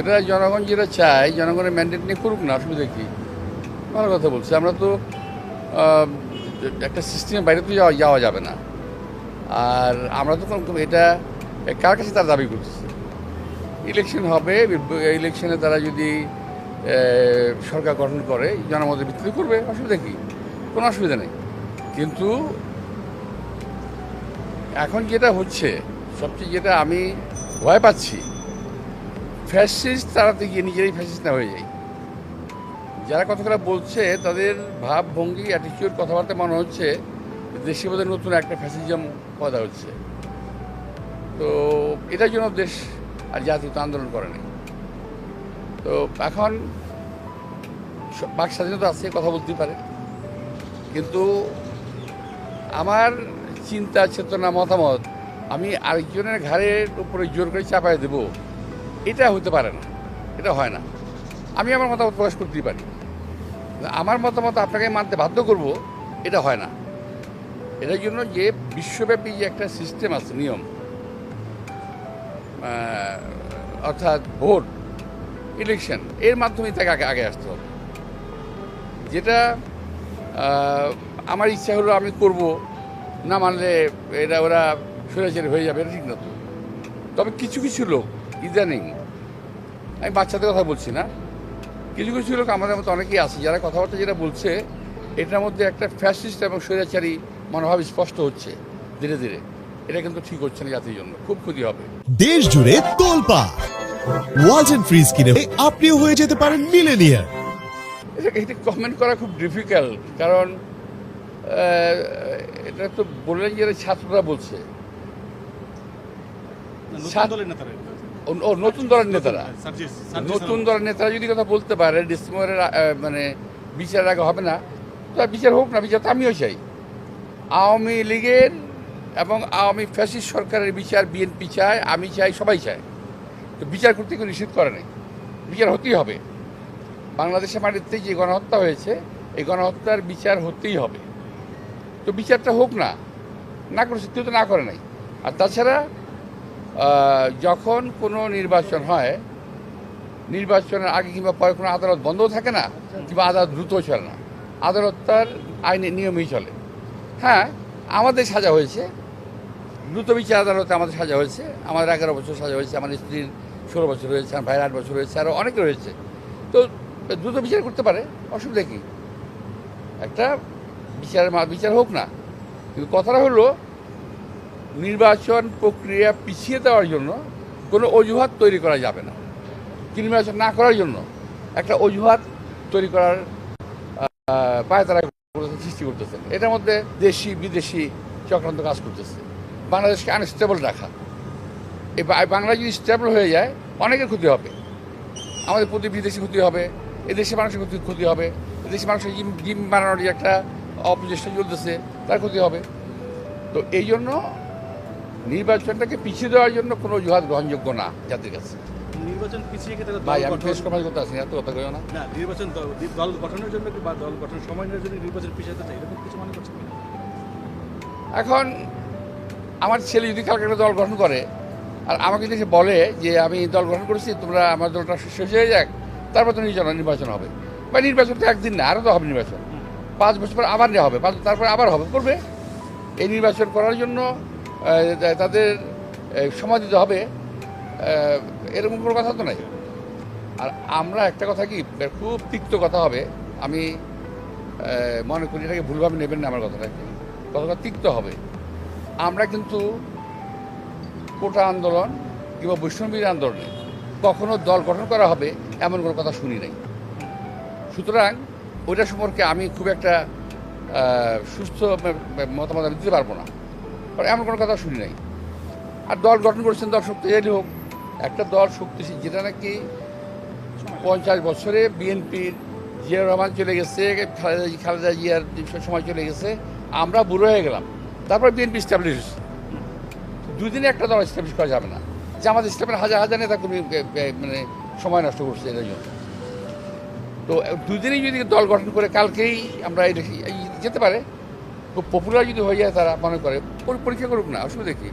এটা জনগণ যেটা চায়, জনগণের ম্যান্ডেট নিয়ে করুক না, অসুবিধা কি? ভালো কথা বলছি। আমরা তো একটা সিস্টেমের বাইরে তো যাওয়া যাওয়া যাবে না। আর আমরা তো কোনো, এটা কার কাছে তারা দাবি করতেছে? ইলেকশন হবে ইলেকশনে তারা যদি সরকার গঠন করে, জনমতের ভিত্তিতে করবে, অসুবিধা কি? কোনো অসুবিধা নেই। কিন্তু, এখন যেটা হচ্ছে, সবচেয়ে যেটা আমি ভয় পাচ্ছি ফ্যাসিস্ট তাড়াতে গিয়ে নিজেরাই ফ্যাসিস্ট না হয়ে যায়। যারা কথাগুলো বলছে, তাদের ভাব ভঙ্গি অ্যাটিটিউড কথাবার্তা মনে হচ্ছে দেশে বোধহয় নতুন একটা ফ্যাসিজম পয়দা হচ্ছে। তো এটার জন্য দেশ আর জাতীয় আন্দোলন করেনি তো এখন বাক স্বাধীনতা আছে, কথা বলতেই পারে। কিন্তু আমার চিন্তা, চেতনা, মতামত আমি আরেকজনের ঘাড়ের উপরে জোর করে চাপায় দেব। এটা হতে পারে না। এটা হয় না। আমি আমার মতামত প্রকাশ করতেই পারি। আমার মতামত আপনাকে মানতে বাধ্য করব, এটা হয় না। এটার জন্য যে বিশ্বব্যাপী যে একটা সিস্টেম আছে, নিয়ম অর্থাৎ ভোট ইলেকশন এর মাধ্যমে তাকে আগে আগে আসতে হবে। যেটা আমার ইচ্ছা হলো আমি করব, না মানলে এটা ওরা সরাসরি হয়ে যাবে, এটা ঠিক না তো। তবে কিছু কিছু লোক, ইদানিং আমি বাচ্চাদের কথা বলছি না। কিছু কিছু লোক আমাদের মতো অনেকেই আছে যারা কথাবার্তা যেটা বলছে এটার মধ্যে একটা ফ্যাসিস্ট এবং স্বৈরাচারী মনোভাব স্পষ্ট হচ্ছে ধীরে ধীরে। এটা কিন্তু ঠিক হচ্ছে না জাতির জন্য খুব ক্ষতি হবে। দেশ জুড়ে তোলপা ওয়ালটন ফ্রিজ কিনে আপনিও হয়ে যেতে পারেন মিলেনিয়ার এটা এটা কমেন্ট করা খুব ডিফিকাল্ট কারণ এটা তো বললেন যে ছাত্ররা বলছে। নেতারা ও- নতুন দলের নেতারা? নতুন দলের নেতারা যদি কথা বলতে পারে ডিসেম্বরের মানে বিচার আগে হবে না তো বিচার হোক না বিচার তো আমিও চাই। আওয়ামী লীগের এবং আওয়ামী ফ্যাসিস্ট সরকারের বিচার বিএনপি চায় আমি চাই সবাই চায়। তো বিচার করতে কেউ নিষেধ করে নাই। বিচার হতেই হবে। বাংলাদেশের মাটিতে যে গণহত্যা হয়েছে এই গণহত্যার বিচার হতেই হবে। তো বিচারটা হোক না না করেছে কেউ তো না করে নাই। আর তাছাড়া যখন কোনো নির্বাচন হয়, নির্বাচনের আগে কিংবা পরে কোনো আদালত বন্ধও থাকে না, কিংবা আদালত দ্রুত চলে না। আদালত তার আইনের নিয়মেই চলে। হ্যাঁ আমাদের সাজা হয়েছে। দ্রুত বিচার আদালতে আমাদের সাজা হয়েছে। আমাদের এগারো বছর সাজা হয়েছে। আমার স্ত্রীর ষোলো বছর হয়েছে, আমার ভাইয়ের আট বছর হয়েছে, আরও অনেকে রয়েছে। তো দ্রুত বিচার করতে পারে, অসুবিধা কী? একটা বিচার বিচার হোক না। কিন্তু কথাটা হলো নির্বাচন প্রক্রিয়া পিছিয়ে দেওয়ার জন্য কোনো অজুহাত তৈরি করা যাবে না। নির্বাচন না করার জন্য একটা অজুহাত তৈরি করার আহ, পায় তারা সৃষ্টি করতেছেন এটার মধ্যে দেশি বিদেশি চক্রান্ত কাজ করতেছে। বাংলাদেশকে আনস্টেবল রাখা। এই বাংলা যদি স্টেবল হয়ে যায় অনেকের ক্ষতি হবে। আমাদের প্রতি বিদেশি ক্ষতি হবে এদেশে মানুষের ক্ষতি ক্ষতি হবে এদেশে মানুষের জিম জিম বানানোর যে একটা অপচেষ্টা চলতেছে তার ক্ষতি হবে। তো এই জন্য নির্বাচনটাকে পিছিয়ে দেওয়ার জন্য কোনো অজুহাত গ্রহণযোগ্য না জাতির কাছে। নির্বাচন পিছিয়ে গেলে ভাই আমি এত কথা কইও না। না নির্বাচন দল- দল গঠনের জন্য বা দল গঠনের সময় নেওয়ার জন্য নির্বাচন পিছিয়ে চাই? এরকম কিছু মনে করছেন এখন আমার ছেলে যদি কালকে একটা দল গঠন করে আর আমাকে যদি বলে যে আমি দল গঠন করেছি তোমরা আমার দলটা শেষ হয়ে যাক তারপর তো নির্বাচন নির্বাচন হবে। বা নির্বাচন তো একদিন না আরও তো হবে নির্বাচন। পাঁচ বছর পর আবার নেওয়া হবে তারপরে আবার হবে করবে। এই নির্বাচন করার জন্য তাদের দিতে হবে। এরকম কোনো কথা তো নাই। আর আমরা একটা কথা কি খুব তিক্ত কথা হবে। আমি মনে করি এটাকে ভুলভাবে নেবেন না আমার কথাটাকে কথাটা তিক্ত হবে। আমরা কিন্তু কোটা আন্দোলন কিংবা বৈষ্ণবীর আন্দোলনে কখনো দল গঠন করা হবে এমন কোনো কথা শুনি নাই। সুতরাং ওইটা সম্পর্কে আমি খুব একটা সুস্থ মতামত আমি দিতে পারব না। এমন কোনো কথা শুনি নাই। আর দল গঠন করেছেন দল শক্তিশালী হোক, একটা দল শক্তিশালী, যেটা নাকি পঞ্চাশ বছরে বিএনপির জিয়া রহমান চলে গেছে, খালেদা খালেদা জিয়ার সময় চলে গেছে, আমরা বুড়ো হয়ে গেলাম। তারপর বিএনপি স্টাবলিশ হয়েছে। দুই দিনে একটা দল স্টাবলিশ করা যাবে না। যে আমাদের ইসলামের হাজার হাজার নেতা কর্মী মানে সময় নষ্ট করছে এটার জন্য। তো দুই দিনেই যদি দল গঠন করে, কালকেই আমরা এই যেতে পারে। খুব পপুলার যদি হয়ে যায় তারা মনে করে। পরীক্ষা করুক না অসুবিধা কি?